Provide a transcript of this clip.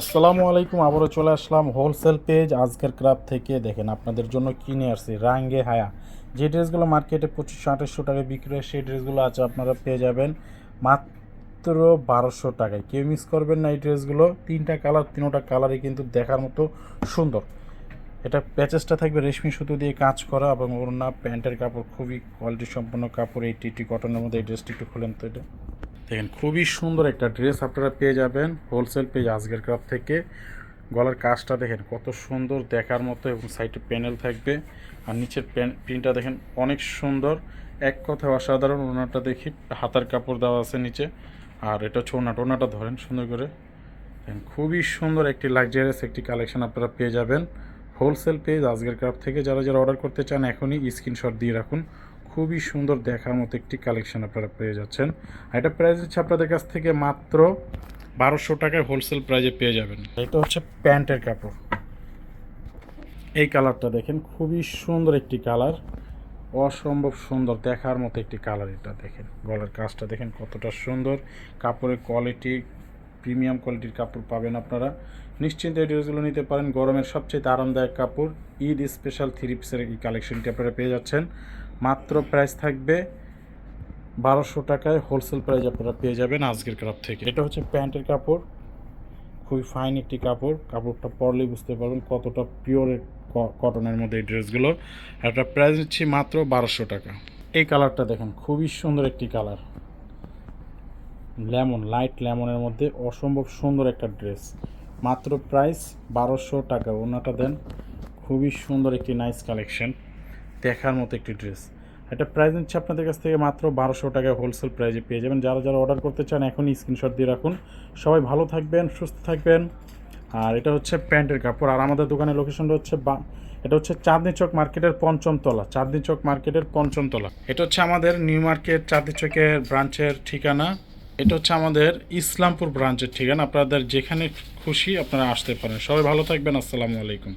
আসসালামু আলাইকুম, আবারও চলে আসলাম হোলসেল পেজ আজকের ক্রাব থেকে। দেখেন, আপনাদের জন্য কিনে আসছি? রাঙ্গে হায়া। যে ড্রেসগুলো মার্কেটে পঁচিশশো, আঠাশশো টাকায় বিক্রি হয়, সেই ড্রেসগুলো আছে আপনারা পেয়ে যাবেন মাত্র বারোশো টাকায়। কেউ মিস করবেন না এই ড্রেসগুলো। তিনটা কালার তিনোটা কালারই কিন্তু দেখার মতো সুন্দর। এটা প্যাচেসটা থাকবে রেশমি সুতো দিয়ে কাজ করা এবং ওড়না, প্যান্টের কাপড়, খুবই কোয়ালিটি সম্পন্ন কাপড়, এই টিটি কটনের মধ্যে এই ড্রেসটি একটু খুলেন তো এটা। দেখেন, খুবই সুন্দর একটা ড্রেস আপনারা পেয়ে যাবেন হোলসেল পেজ আজকের ক্রাফ থেকে। গলার কাজটা দেখেন, কত সুন্দর দেখার মতো এবং সাইডে প্যানেল থাকবে। আর নিচের প্রিন্টটা দেখেন অনেক সুন্দর। এক কথায় অসাধারণ ওনাটা দেখি, হাতার কাপড় দেওয়া আছে নিচে। আর এটা হচ্ছে ওনাটা ওনাটা ধরেন সুন্দর করে। দেখেন, খুবই সুন্দর একটি লাক্সারিয়াস একটি কালেকশন আপনারা পেয়ে যাবেন। হোলসেল পেজ আজকের ক্রাফ থেকে, যারা যারা অর্ডার করতে চান এখনই স্ক্রিনশট দিয়ে রাখুন। খুবই সুন্দর দেখার মতো একটি কালেকশন আপনারা পেয়ে যাচ্ছেন। আর এটা প্রাইস হচ্ছে আপনাদের কাছ থেকে মাত্র বারোশো টাকায় হোলসেল প্রাইজে পেয়ে যাবেন। এটা হচ্ছে প্যান্টের কাপড়। এই কালারটা দেখেন, খুবই সুন্দর একটি কালার অসম্ভব সুন্দর দেখার মতো একটি কালার এটা দেখেন। গলার কাজটা দেখেন কতটা সুন্দর। কাপড়ের কোয়ালিটি প্রিমিয়াম কোয়ালিটির কাপড় পাবেন আপনারা। নিশ্চিন্তে এই ড্রেসগুলো নিতে পারেন। গরমের সবচেয়ে আরামদায়ক কাপড় ঈদ স্পেশাল থ্রি পিসের এই কালেকশনটি আপনারা পেয়ে যাচ্ছেন। মাত্র প্রাইস থাকবে বারোশো টাকায় হোলসেল প্রাইস আপনারা পেয়ে যাবেন আজকের ক্রাফ থেকে। এটা হচ্ছে প্যান্টের কাপড়, খুবই ফাইন একটি কাপড়। কাপড়টা পরলেই বুঝতে পারবেন কতটা পিওর কটনের মধ্যে এই ড্রেসগুলো একটা প্রাইস নিচ্ছি মাত্র বারোশো টাকা। এই কালারটা দেখেন, খুবই সুন্দর একটি কালার লেমন লাইট লেমনের মধ্যে অসম্ভব সুন্দর একটা ড্রেস মাত্র প্রাইস বারোশো টাকা। ওনাটা দেন, খুবই সুন্দর একটি নাইস কালেকশন দেখার মতো একটি ড্রেস। এটা প্রাইস নিচ্ছে আপনাদের কাছ থেকে মাত্র বারোশো টাকা হোলসেল প্রাইজে পেয়ে যাবেন। যারা যারা অর্ডার করতে চান, এখনই স্ক্রিনশট দিয়ে রাখুন। সবাই ভালো থাকবেন, সুস্থ থাকবেন। আর এটা হচ্ছে প্যান্টের কাপড়। আর আমাদের দোকানের লোকেশনটা হচ্ছে বা, এটা হচ্ছে চাঁদনি চক মার্কেটের পঞ্চম তলা চাঁদনি চক মার্কেটের পঞ্চম তলা এটা হচ্ছে আমাদের নিউ মার্কেট চাঁদনি চকের ব্রাঞ্চের ঠিকানা। এটা হচ্ছে আমাদের ইসলামপুর ব্রাঞ্চের ঠিকানা। আপনাদের যেখানে খুশি আপনারা আসতে পারেন। সবাই ভালো থাকবেন। আসসালামু আলাইকুম।